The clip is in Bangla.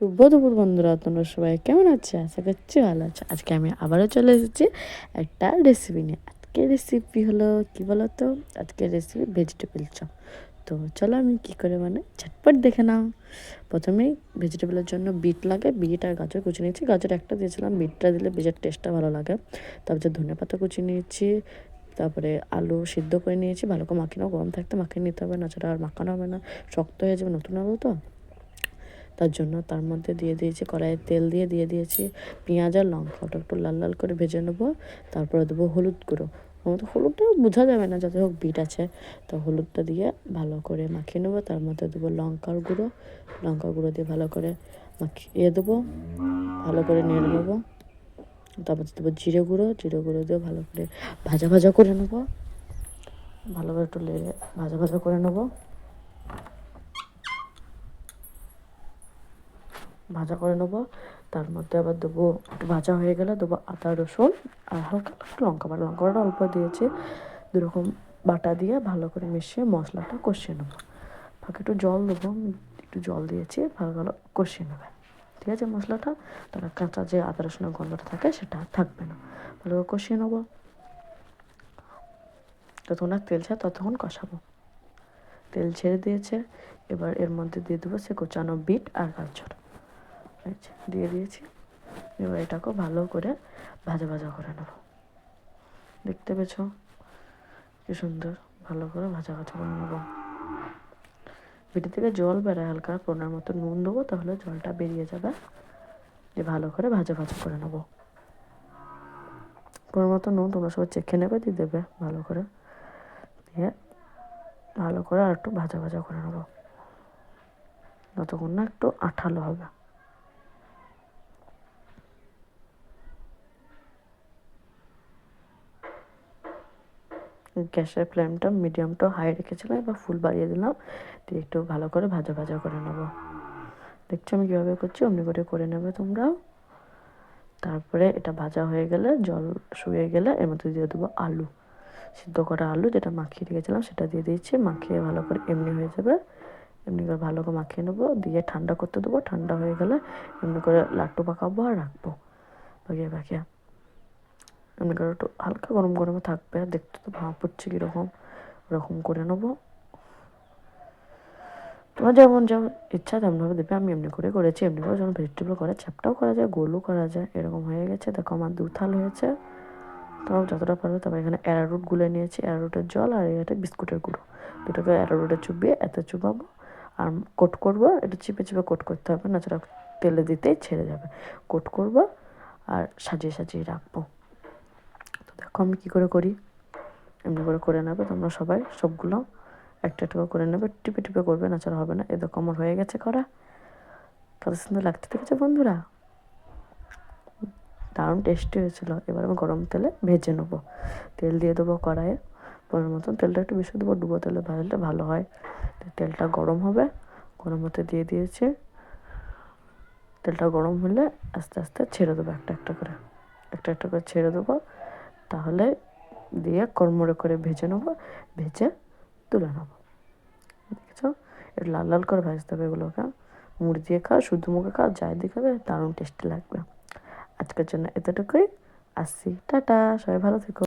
দুপুর বন্ধুরা, তোমরা সবাই কেমন আছে? আশা করছি ভালো আছে। আজকে আমি আবারও চলে এসেছি একটা রেসিপি নিয়ে। আজকে রেসিপি হলো কি বলো তো আজকে রেসিপি ভেজিটেবল চপ তো চলো আমি কি করে মানে ঝটপট দেখে নাও। প্রথমেই ভেজিটেবলের জন্য বিট লাগে। বিট আর গাজর কুচি নিয়েছি। গাজর একটা দিয়েছিলাম। বিটটা দিলে বেজার টেস্টটা ভালো লাগে। তারপর ধনে পাতা কুচি নিয়েছি, তারপরে আলু সিদ্ধ করে নিয়েছি। ভালো করে মাখিয়ে নাও। গরম থাকতে মাখিয়ে নিতে হবে, না ছাড়া আর মাখানো হবে না। শক্ত হয়ে যাবে, নতুন আলু তো? তার জন্য তার মধ্যে দিয়ে দিয়েছি কড়াইয়ে তেল দিয়ে দিয়ে দিয়েছি পেঁয়াজ আর লঙ্কা। ওটা একটু লাল লাল করে ভেজে নেব, তারপরে দেবো হলুদ গুঁড়ো। আমার তো হলুদটা বোঝা যাবে না যাতে হোক বিট আছে। তো হলুদটা দিয়ে ভালো করে মাখিয়ে নেব, তার মধ্যে দেবো লঙ্কার গুঁড়ো। লঙ্কা গুঁড়ো দিয়ে ভালো করে মাখিয়ে দেবো, ভালো করে নেড়ে নেব। তারপর দেবো জিরে গুঁড়ো জিরে গুঁড়ো দিয়ে ভালো করে ভাজা ভাজা করে নেব। ভালো করে একটু লেড়ে ভাজা ভাজা করে নেব। ভাজা করে নেব। তার মধ্যে আবার দেবো একটু ভাজা হয়ে গেলে দেবো আদা, রসুন আর হালকা একটু লঙ্কা বাটা। লঙ্কা বাটা অল্প দিয়েছি। দুরকম বাটা দিয়ে ভালো করে মিশিয়ে মশলাটা কষিয়ে নেব। ফাঁকে একটু জল দেবো। একটু জল দিয়েছি ভালো ভালো কষিয়ে নেবে। ঠিক আছে মশলাটা? তারা কাঁচা যে আদা রসুনের গন্ধটা থাকে সেটা থাকবে না। ভালো করে কষিয়ে নেব। যতক্ষণ না তেল ছাড় ততক্ষণ কষাবো। তেল ছেড়ে দিয়েছে। এবার এর মধ্যে দিয়ে দেবো সে কোচানো বিট আর গাজর। আচ্ছা দিয়ে দিয়েছি। এবার এটাকেও ভালো করে ভাজা ভাজা করে নেব। দেখতে পেছো কি সুন্দর, ভালো করে ভাজা ভাজা করে নেব। পিঠে থেকে জল বেড়ায় হালকা পোনার মতো নুন দেবো, তাহলে জলটা বেরিয়ে যাবে। যে ভালো করে ভাজা ভাজা করে নেব। পোনার মতো নুন তোমরা সবাই চেখে নেবে, দিয়ে দেবে ভালো করে। দিয়ে ভালো করে আর একটু ভাজা ভাজা করে নেব। যতক্ষণ না একটু আঠালো হবে। গ্যাসের ফ্লেমটা মিডিয়ামটা হাই রেখেছিলাম, এবার ফুল বাড়িয়ে দিলাম। দিয়ে একটু ভালো করে ভাজা ভাজা করে নেব। দেখছ আমি কীভাবে করছি? অমনি করে করে নেবে তোমরাও তারপরে এটা ভাজা হয়ে গেলে, জল শুয়ে গেলে এর মধ্যে দিয়ে দেবো আলু। সিদ্ধ করা আলু যেটা মাখিয়ে রেখেছিলাম, সেটা দিয়ে দিয়েছি। মাখিয়ে ভালো করে এমনি হয়ে যাবে। এমনি করে ভালো করে মাখিয়ে নেব। দিয়ে ঠান্ডা করতে দেবো। ঠান্ডা হয়ে গেলে এমনি করে লাট্টু পাকাবো আর রাখব। বাকিয়ে বাকিয়ে এমনি করে একটু হালকা গরম গরমে থাকবে, আর দেখতে তো ভাব পড়ছে কীরকম। ওরকম করে নেব। তোমার যেমন যেমন ইচ্ছা তেমনভাবে দেবে, আমি এমনি করে করেছি। এমনি করে যেমন ভেজিটেবল করে চ্যাপটাও করা যায় গোলও করা যায়, এরকম হয়ে গেছে। দেখো আমার দুথাল হয়েছে। তাও যতটা পারবে তারপর এখানে অ্যারারুট গুলে নিয়েছি অ্যারারুটের জল আর এটা বিস্কুটের গুঁড়ো। দুটোকে অ্যারারুটে চুবিয়ে, এত চুবাবো। আর কোট করব, এটা চিপে চিপে কোট করতে হবে, না তেলে দিতেই ছেড়ে যাবে। কোট করব আর সাজিয়ে সাজিয়ে রাখব। আমি কী করে করি? এমনি করে করে নেবে তোমরা সবাই, সবগুলো। একটা একটা করে নেবে, টিপে টিপে করবে না ছাড়া হবে না। এ দেখো, আমার হয়ে গেছে করা। কত সুন্দর লাগতে দেখেছে বন্ধুরা? দারুণ টেস্টি হয়েছিল। এবার আমি গরম তেলে ভেজে নেব। তেল দিয়ে দেবো কড়াইয়ে। পরের মতন তেলটা একটু বেশি দেবো, ডুবো তেলে ভাজলে ভালো হয়। তেলটা গরম হবে। গরম হতে দিয়ে দিয়েছি। তেলটা গরম হলে আস্তে আস্তে ছেড়ে দেবো একটা একটা করে। একটা একটা করে ছেড়ে দেবো। তাহলে দিয়ে কড়মড়ে করে ভেজে নেব, ভেজে তুলে নেব। দেখেছ? একটু লাল লাল করে ভাজতে হবে এগুলোকে। মুড়ি দিয়ে খাও শুধু মুখে খাও যাই দিয়ে খাবে দারুণ টেস্টি লাগবে। আজকের জন্য এতটুকুই। আসছি। টাটা। সবাই ভালো থেকো।